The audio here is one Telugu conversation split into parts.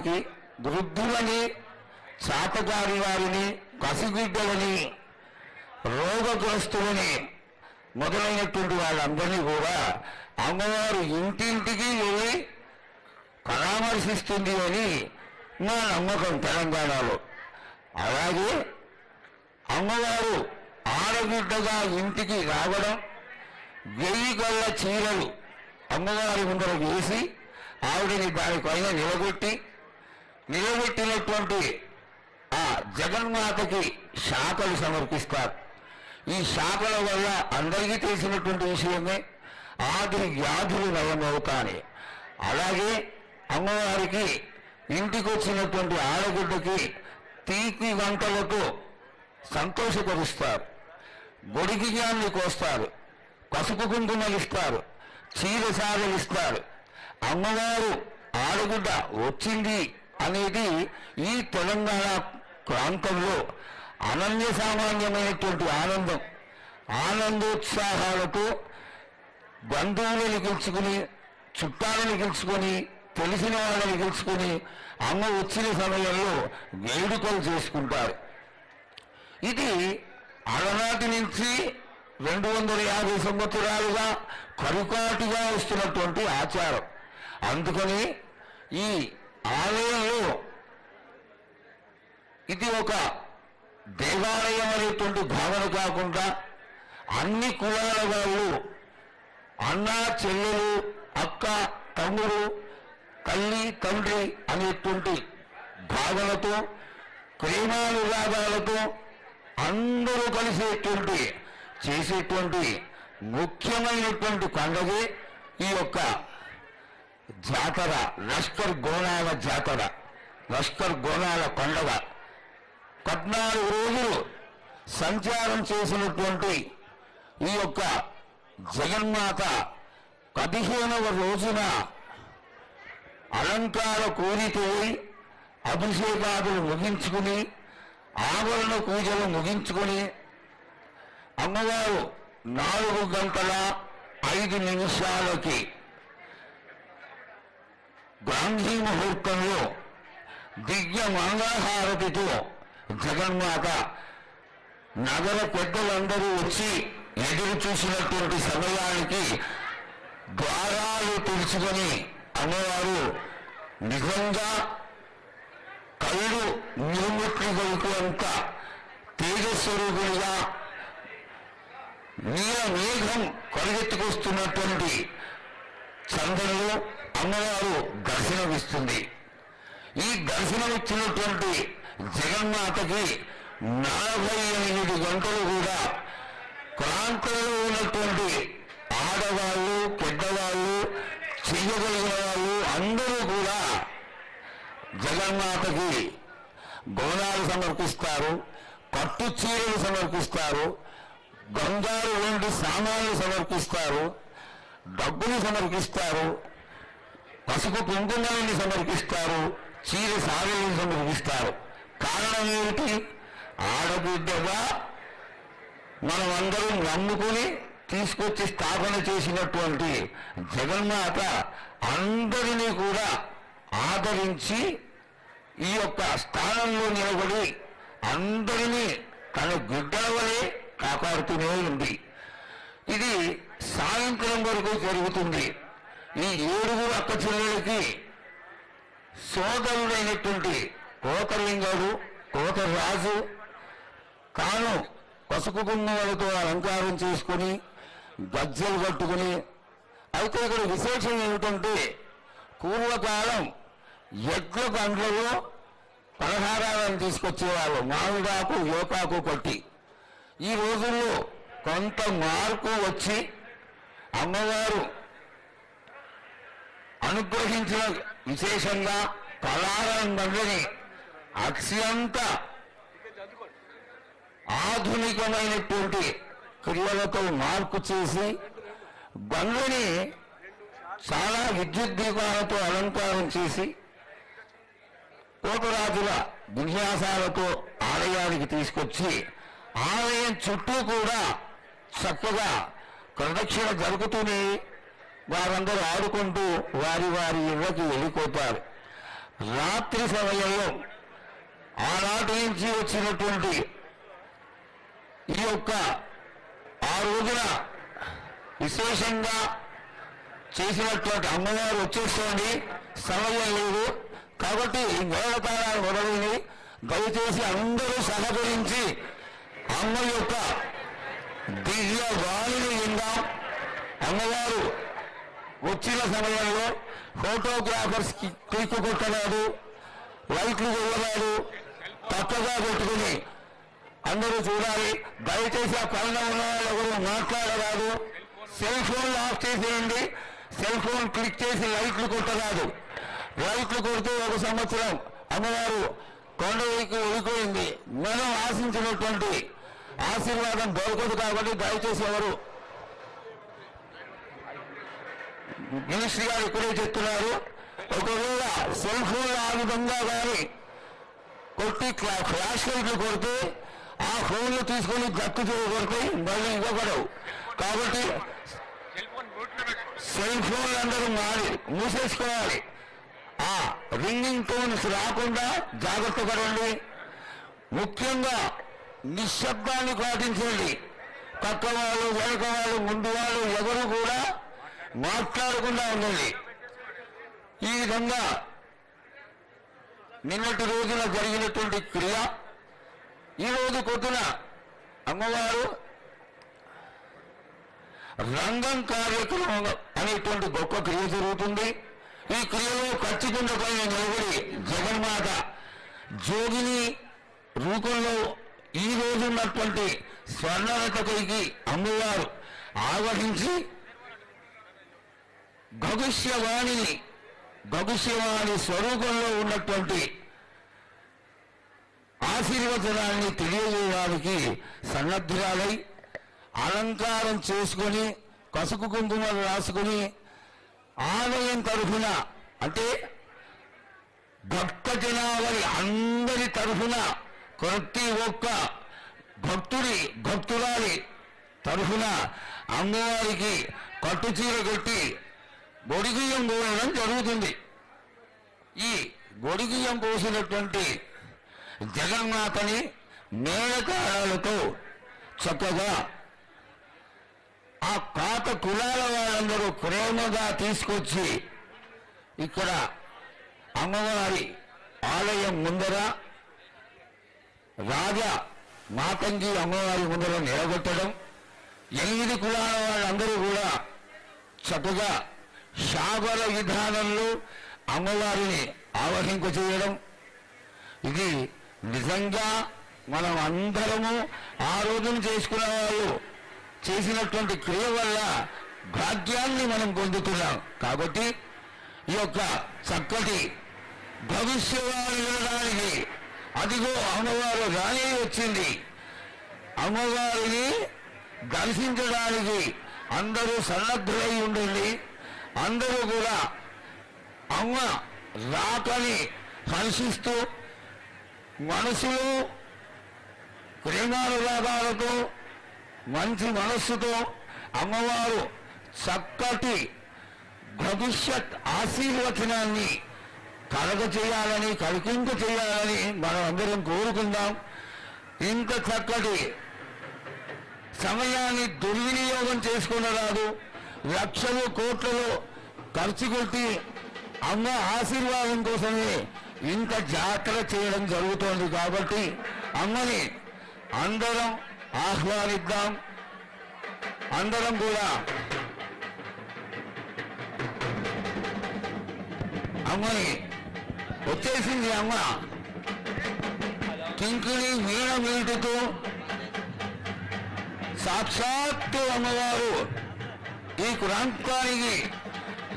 వారికి వృద్ధులని చాతకారి వారిని కసిగిడ్డలని రోగగ్రస్తులని మొదలైనటువంటి వాళ్ళందరినీ కూడా అమ్మవారు ఇంటింటికి వెళ్ళి పరామర్శిస్తుంది అని నా నమ్మకం తెలంగాణలో. అలాగే అమ్మవారు ఆడబిడ్డగా ఇంటికి రావడం వెయ్యి గల్ల చీరలు అమ్మవారి ముందర వేసి ఆవిడని దానిపైన నిలగొట్టి నిలబెట్టినటువంటి ఆ జగన్మాతకి శాఖలు సమర్పిస్తారు. ఈ శాఖల వల్ల అందరికీ తెలిసినటువంటి విషయమే ఆది వ్యాధులు నయమవుతాయి. అలాగే అమ్మవారికి ఇంటికి వచ్చినటువంటి ఆడగుడ్డకి తీపి వంటలతో సంతోషపరుస్తారు. బొడిగియాన్ని కోస్తారు. పసుపు కుంకుమలు ఇస్తారు. చీర సాగలు ఇస్తారు. అమ్మవారు ఆడగుడ్డ వచ్చింది అనేది ఈ తెలంగాణ ప్రాంతంలో అనన్య సామాన్యమైనటువంటి ఆనందం. ఆనందోత్సాహాలతో బంధువులను గెలుచుకుని చుట్టాలను గెలుచుకొని తెలిసిన వాళ్ళని గెలుచుకొని అమ్మ వచ్చిన సమయంలో వేడుకలు చేసుకుంటారు. ఇది అలనాటి నుంచి రెండు వందల యాభై సంవత్సరాలుగా కరుకాటిగా వస్తున్నటువంటి ఆచారం. అందుకని ఈ ఆలయంలో ఇది ఒక దేవాలయం అనేటువంటి భావన కాకుండా అన్ని కులాల వాళ్ళు అన్న చెల్లెలు అక్క తమ్ముడు తల్లి తండ్రి అనేటువంటి భావనతో ప్రేమానురాగాలతో అందరూ కలిసేటువంటి చేసేటువంటి ముఖ్యమైనటువంటి పండుగే ఈ యొక్క జాతర లష్కర్ గోనాల జాతర లష్కర్ గోనాల పండగ. పద్నాలుగు రోజులు సంచారం చేసినటువంటి ఈ యొక్క జగన్మాత పదిహేనవ రోజున అలంకార కోరిపోయి అభిషేకాదులు ముగించుకుని ఆభరణ పూజలు ముగించుకుని అమ్మవారు నాలుగు గంటల ఐదు నిమిషాలకి గాంధీ ముహూర్తంలో దివ్య మంగళహారతితో జగన్మాత నగర పెద్దలందరూ వచ్చి ఎదురు చూసినటువంటి సమయానికి ద్వారాలు తెరుచుకొని అమ్మవారు నిజంగా కళ్ళు నిరుముట్లు అంత తేజస్వరూపుడిగా నీల మేఘం పరిగెత్తుకొస్తున్నటువంటి చంద్రులు అమ్మవారు దర్శనమిస్తుంది. ఈ దర్శనమిచ్చినటువంటి జగన్మాతకి నలభై ఎనిమిది గంటలు కూడా ప్రాంతంలో ఉన్నటువంటి ఆడవాళ్ళు పెద్దవాళ్ళు చెయ్యగలిగిన వాళ్ళు అందరూ కూడా జగన్మాతకి బోనాలు సమర్పిస్తారు పట్టు చీరలు సమర్పిస్తారు బంగారు వంటి సామాన్లు సమర్పిస్తారు డబ్బులు సమర్పిస్తారు పసుపు కుంకుమలని సమర్పిస్తారు చీర సాగులను సమర్పిస్తారు. కారణం ఏమిటి? ఆడబిడ్డగా మనమందరం నమ్ముకుని తీసుకొచ్చి స్థాపన చేసినటువంటి జగన్మాత అందరినీ కూడా ఆదరించి ఈ యొక్క స్థానంలో నిలబడి అందరినీ తన బిడ్డల వలె కాపాడుతూనే ఉంది. ఇది సాయంత్రం వరకు జరుగుతుంది. ఈ ఏడుగురు అక్క చెల్లెలకి సోదరుడైనటువంటి కోతలింగాడు కోతరాజు తాను పసుపు గుమ్మలతో అలంకారం చేసుకుని గజ్జలు కట్టుకుని అయితే ఇక్కడ విశేషం ఏమిటంటే పూర్వకాలం ఎడ్ల పండ్లలో పలహారాలను తీసుకొచ్చేవాళ్ళు మామిడాకు వేపాకు కొట్టి. ఈ రోజుల్లో కొంత మార్పు వచ్చి అమ్మవారు అనుగ్రహించిన విశేషంగా పలారం బండిని అత్యంత ఆధునికమైనటువంటి క్రియలతో మార్పు చేసి బండ్లని చాలా విద్యుత్ దీపాలతో అలంకారం చేసి కోటరాజుల విన్యాసాలతో ఆలయానికి తీసుకొచ్చి ఆలయం చుట్టూ కూడా చక్కగా ప్రదక్షిణ జరుగుతూనే వారందరూ ఆడుకుంటూ వారి వారి ఇళ్ళకి వెళ్ళిపోతారు. రాత్రి సమయంలో ఆనాటి నుంచి వచ్చినటువంటి ఈ యొక్క ఆ రోజున విశేషంగా చేసినటువంటి అమ్మవారు వచ్చేస్తోంది. సమయం లేదు. కాబట్టి ఈ మేళతాళాలు మొదలైనవి దయచేసి అందరూ సహకరించి అమ్మ యొక్క దివ్య వాణిని విందాం. అమ్మవారు వచ్చిన సమయంలో ఫోటోగ్రాఫర్స్కి క్లిక్ కొట్టరాదు లైట్లు వేయరాదు తప్పగా పెట్టుకుని అందరూ చూడాలి. దయచేసి ఆ పైన ఉన్న వాళ్ళు ఎవరు మాట్లాడరాదు. సెల్ ఫోన్లు ఆఫ్ చేసేయండి. సెల్ ఫోన్ క్లిక్ చేసి లైట్లు కొట్టరాదు. లైట్లు కొడితే ఒక సంవత్సరం అమ్మవారు కొండవైపు వెళ్ళిపోయింది మనం ఆశించినటువంటి ఆశీర్వాదం దొరకదు కాబట్టి దయచేసి ఎవరు మినిస్ట్రీ గారు ఇక్కడే చెప్తున్నారు. ఒకవేళ సెల్ ఫోన్ ఆ విధంగా కానీ కొట్టి క్లా- ఫ్లాష్ లైట్లు కొడితే ఆ ఫోన్లు తీసుకొని గట్టు చేయబడతాయి మళ్ళీ ఇవ్వబడవు. కాబట్టి సెల్ ఫోన్లు అందరూ మారి మూసేసుకోవాలి. ఆ రింగింగ్ టోన్స్ రాకుండా జాగ్రత్త పడండి. ముఖ్యంగా నిశ్శబ్దాన్ని పాటించండి. పక్క వాళ్ళు వెనక వాళ్ళు ముందు వాళ్ళు ఎవరు కూడా మాట్లాడకుండా ఉన్నది. ఈ విధంగా నిన్నటి రోజున జరిగినటువంటి క్రియ ఈ రోజు పొద్దున అమ్మవారు రంగం కార్యక్రమం అనేటువంటి గొప్ప క్రియ జరుగుతుంది. ఈ క్రియలో ఖచ్చితంగా పైన నిలబడి జగన్మాత జోగిని రూపంలో ఈ రోజు ఉన్నటువంటి స్వర్ణరథకైకి అమ్మవారు ఆవహించి గగుష్యవాణిని గగుష్యవాణి స్వరూపంలో ఉన్నటువంటి ఆశీర్వచనాన్ని తెలియజేయడానికి సన్నద్ధురాలై అలంకారం చేసుకొని కసుకు కుంకుమలు రాసుకుని ఆలయం తరఫున అంటే భక్త జనావళి అందరి తరఫున ప్రతి ఒక్క భక్తుడి భక్తురాలి తరఫున అమ్మవారికి కట్టుచీర కట్టి గొడిగుయ్యం పోయడం జరుగుతుంది. ఈ గొడిగుయ్యం పోసినటువంటి జగన్నాథని మేళతాళాలతో చక్కగా ఆ పాత కులాల వాళ్ళందరూ ప్రేమగా తీసుకొచ్చి ఇక్కడ అమ్మవారి ఆలయం ముందర రాజా మాతంగి అమ్మవారి ముందర నిలబెట్టడం ఎనిమిది కులాల వాళ్ళందరూ కూడా చక్కగా సాగర విధానంలో అమ్మవారిని ఆవహింప చేయడం. ఇది నిజంగా మనం అందరము ఆ రోజున చేసుకున్న వాళ్ళు చేసినటువంటి క్రియ వల్ల భాగ్యాన్ని మనం పొందుతున్నాం. కాబట్టి ఈ యొక్క చక్కటి భవిష్యవాణి వినడానికి అదిగో అమ్మవారు రానే వచ్చింది. అమ్మవారిని దర్శించడానికి అందరూ సన్నద్ధులై ఉండండి. అందరూ కూడా అమ్మ రాకని హర్షిస్తూ మనసులో ప్రేమానురాగాలతో మంచి మనస్సుతో అమ్మవారు చక్కటి భవిష్యత్ ఆశీర్వచనాన్ని కలగ చేయాలని కలికింప చేయాలని మనం అందరం కోరుకుందాం. ఇంత చక్కటి సమయాన్ని దుర్వినియోగం చేసుకునరాదు లక్షలు కోట్లలో ఖర్చు పెట్టి అమ్మ ఆశీర్వాదం కోసమే ఇంత జాతర చేయడం జరుగుతోంది కాబట్టి అమ్మని అందరం ఆహ్వానిద్దాం. అందరం కూడా అమ్మని వచ్చేసింది అమ్మ. కింకిణి వీణ మీటుతూ సాక్షాత్తు అమ్మవారు ఈ ప్రాంతానికి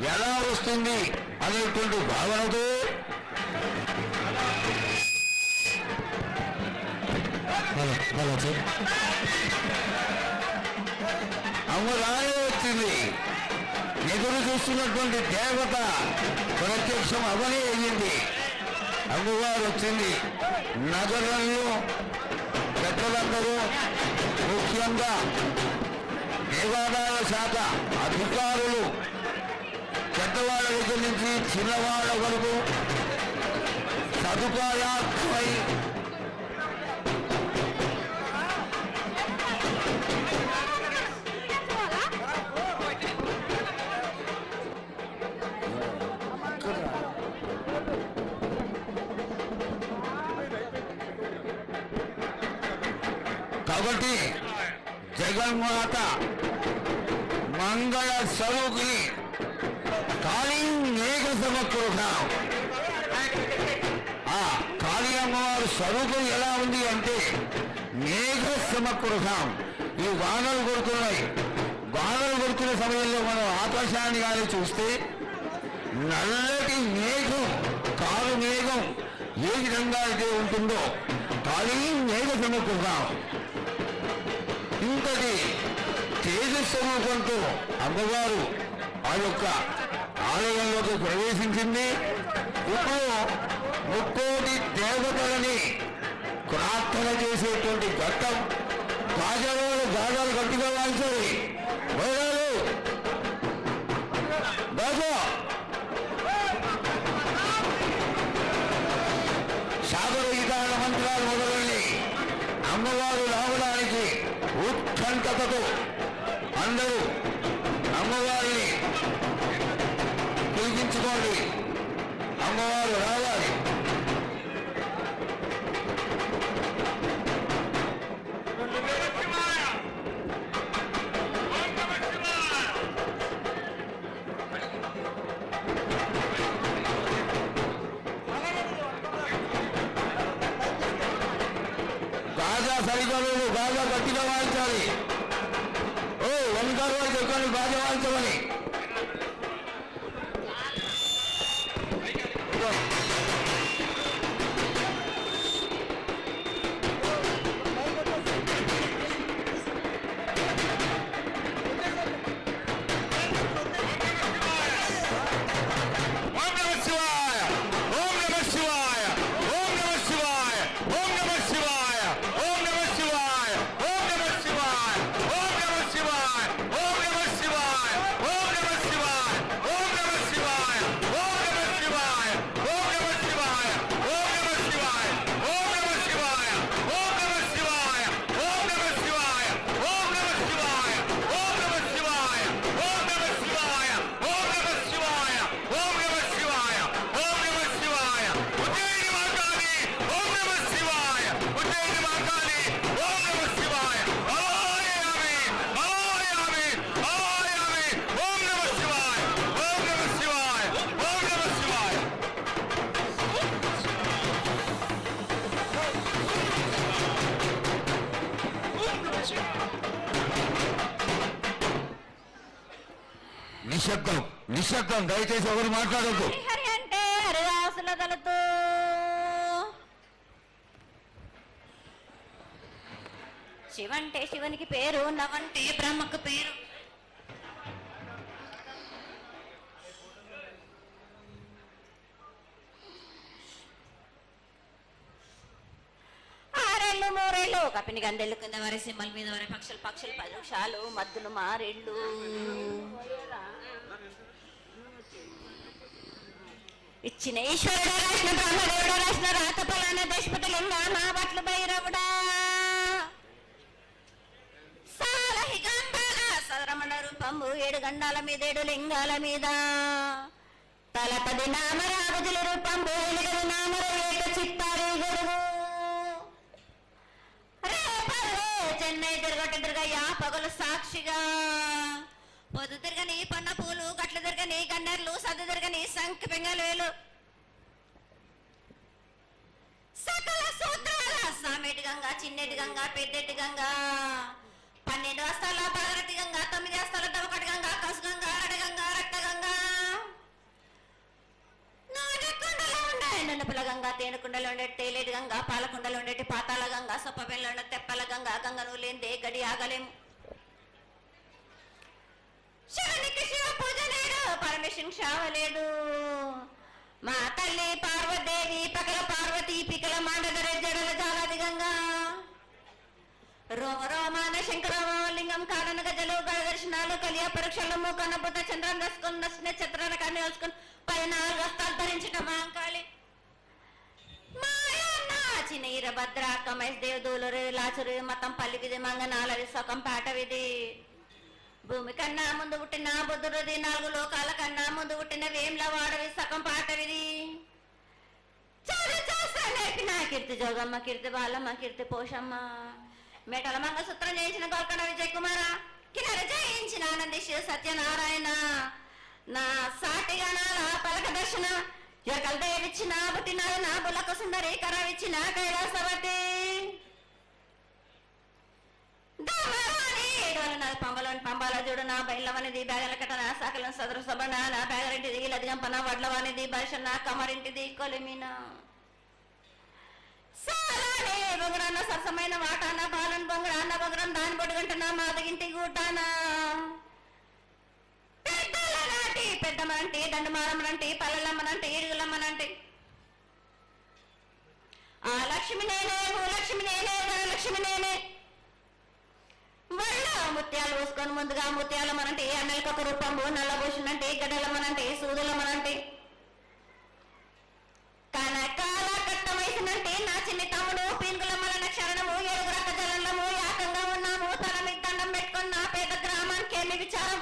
ఎలా వస్తుంది అనేటువంటి భావనతో అమ్మ వచ్చింది. ఎదురు చూస్తున్నటువంటి దేవత ప్రత్యక్షం అవనే అయ్యింది. అమ్మవారు వచ్చింది. నగరంలో పెద్దలందరూ ముఖ్యంగా దేవాదాయ శాఖ అధికారులు పెద్దవాళ్ళ దగ్గర నుంచి చిన్నవాళ్ళ వరకు సదుపాయాత్మై కాబట్టి జగన్మాత మంగళ స్వరూపిణి. కాళీ మేఘ ఆ కాళీ అమ్మవారి స్వరూపం ఎలా ఉంది అంటే మేఘ సమకృతం ఈ వానలు కొడుతున్నాయి. వానలు కొడుతున్న సమయంలో మనం ఆకాశాన్ని కానీ చూస్తే నల్లటి మేఘం కాలు మేఘం ఏ విధంగా అయితే ఉంటుందో కాళీ మేఘ సమకృతం ఇంతటి తేజస్వరూపంతో అమ్మవారు ఆ యొక్క ఆలయంలోకి ప్రవేశించింది. ఇప్పుడు ముక్కోటి దేవతలని ప్రార్థన చేసేటువంటి ఘట్టం గాజాలు గాజాలు గట్టిగా మహిళలు గోదాలు సాగర విధాన మంత్రాలు మొదలని అమ్మవారు రావడానికి ఉత్కంఠతతో అందరూ అమ్మవారిని పిలిపించుకోండి అమ్మవారు రావాలి. నిశ్శబ్దం నిశ్శబ్దం. దయచేసి ఎవరు మాట్లాడద్దు. హరి అంటే హరిదాసుల తలతో. శివంటే శివునికి పేరు నవంటే బ్రహ్మకు పేరు. మూరేళ్ళు కపిని కింద వారి సింహల మీద వారి పక్షులు పక్షులు పక్షాలు మద్దులు మారేళ్ళు. ఇచ్చిన ఈశ్వరుడు రాసిన బ్రహ్మదేవుడు రాసిన రాత పలాన దేశపతిలింగా మా బట్లు భైరవుడా సాలహిగంధాల సదరమణ రూపంబు ఏడు గండాల మీద ఏడు లింగాల మీద. తలపది నామరాగుజుల రూపంబు ఎలుగది నామర ఏక తిరగట తిరగయ్యా పగలు సాక్షిగా. పొద్దు తిరగని పన్న పూలు గట్ల తిరగని గన్నర్లు సద్దు తిరగని సంఖ పింగళవేలు సకల సూత్రాల సామెటి గంగా చిన్నెటి గంగా పెద్దటి గంగా. పన్నెండు వస్తాల పగరటి గంగా తొమ్మిది వస్తాల దవకటి గంగా కసు గంగా అరడ నన్నపల గంగ గంగా నాగకుండలో తేనెకుండలో ఉండే తేలేటి గంగ పాలకుండలో ఉండేటి పాతాల గంగ సొప్ప ఉండే తెప్పల గంగ గంగ నువ్వు లేనిదే గడి ఆగలేము శివునికి శివ పూజ లేడు పరమేశ్వరుని శావలేడు మా తల్లి పార్వదేవి పకల పార్వతి పికల మాండదర జడల జాలాది గంగా. రోమ రోమాన శంకరలింగం కాడన గజలు గడ దర్శనాలు కలియ పరీక్షలు మూకన్న చంద్రం దసుకుని నచ్చిన చిత్రాల కానీ వేసుకుని పైన వస్తాలు ధరించిన మాంకాళి వీరభద్ర కమేష్ దేవ్ దూలరు లాచురు మతం పల్లికిది మంగనాలది సొకం పాటవిది భూమి కన్నా ముందు పుట్టిన బుద్ధుడిది నాలుగు లోకాల కన్నా ముందు పుట్టిన వేమ్ల వాడవి సగం పాటవిది చదువు కీర్తి జోగమ్మ కీర్తి బాలమ్మ కీర్తి పోషమ్మ. మేటల మంగళసూత్రం చేయించిన గోల్కొండ విజయ్ కుమార కిన్నర జయించిన ఆనంది శివ సత్యనారాయణ. నా సాటిగా నా పలక దర్శన ఎరకల దేవిచ్చిన పుట్టినాడు నా బులకు సుందరి కరవిచ్చిన కైలాసవతి. దామరాని ఏడోల నా పంబలోని పంబాల చూడు నా బయలవనిది బ్యాగల కట్ట నా సాకలను సదరు సబన నా బ్యాగరింటిది లదిగంపన వడ్లవానిది బర్ష నా కమరింటిది కొలిమిన. సాలానే బొగరాన్న సరసమైన వాటాన పాలన బొంగరాన్న బొగరం దాని బొడుగంట నా మాదగింటి గూటాన. నాటి పెద్దమనంటి దండమారమ్మనంటి పల్లెలమ్మనంటి ఆ లక్ష్మి నేనే భూలక్ష్మి నేనే ధనలక్ష్మి నేనే. వల్ల ముత్యాలు పోసుకొని ముందుగా ముత్యాలు మనంటే అన్నలకి ఒక రూపము నల్లబోషునంటే గడ్డల సూదులమ్మనంటే కనకాల కట్టమైసినంటే నా చిన్న తమ్ముడు పీనుగుల మలన క్షరణము ఏడుగు రక జలంలో యాకంగా ఉన్నాము తల మీద దండం పెట్టుకొని నా పేద గ్రామానికి ఏమి విచారం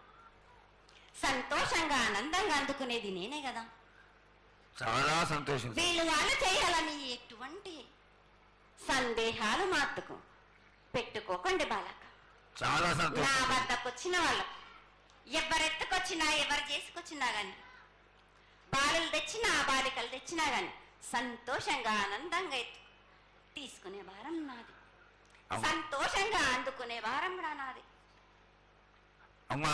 సంతోషంగా ఆనందంగా అందుకునేది నేనే కదా. చాలా సంతోషం వీళ్ళు వాళ్ళు చేయాలని ఎటువంటి సందేహాలు మాత్రకు పెట్టుకోకండి బాలక. చాలా నా సంతోషం వద్దకు వచ్చిన వాళ్ళు ఎవరెత్తుకొచ్చినా ఎవరు చేసుకొచ్చినా గాని బాలులు తెచ్చినా బాలికలు తెచ్చినా గాని సంతోషంగా ఆనందంగా తీసుకునే వారం నాది. సంతోషంగా అందుకునే వారం కూడా నాది. అమ్మా.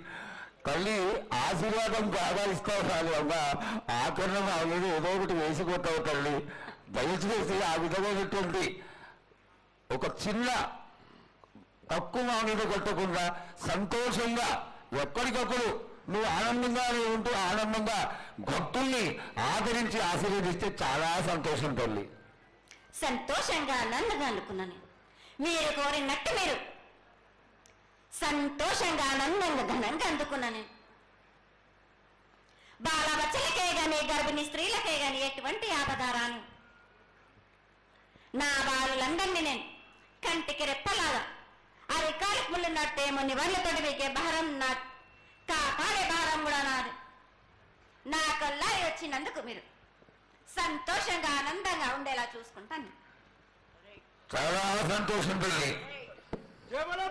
తల్లి ఆశీర్వాదం బాగా ఇస్తావు కానీ అమ్మ ఆకరణం మా ఏదో ఒకటి వేసుకుంటావు తల్లి. దయచేసి ఆ విధమైనటువంటి ఒక చిన్న తక్కువ మా మీద కొట్టకుండా సంతోషంగా ఎప్పటికప్పుడు నువ్వు ఆనందంగానే ఉంటూ ఆనందంగా భక్తుల్ని ఆదరించి ఆశీర్వదిస్తే చాలా సంతోషం తల్లి. సంతోషంగా ఆనందంగా అనుకున్నాను మీరు కోరినట్టు మీరు సంతోషంగా ఆనందంగా ఘనంగా అందుకున్నాను నేను. బాలబచ్చలకే గాని గర్భిణీ స్త్రీలకే గాని ఎటువంటి ఆపదారాను నా బాలులందరినీ నేను కంటికి రెప్పలాగా అరికాలకు ముళ్ళున్నట్టేమో నివర్లతోటి వీకే భారం నా కాపాడే భారం కూడా నాది. నా కల్లారి వచ్చినందుకు మీరు సంతోషంగా ఆనందంగా ఉండేలా చూసుకుంటాను. చాలా సంతోషం తల్లి জয় বলো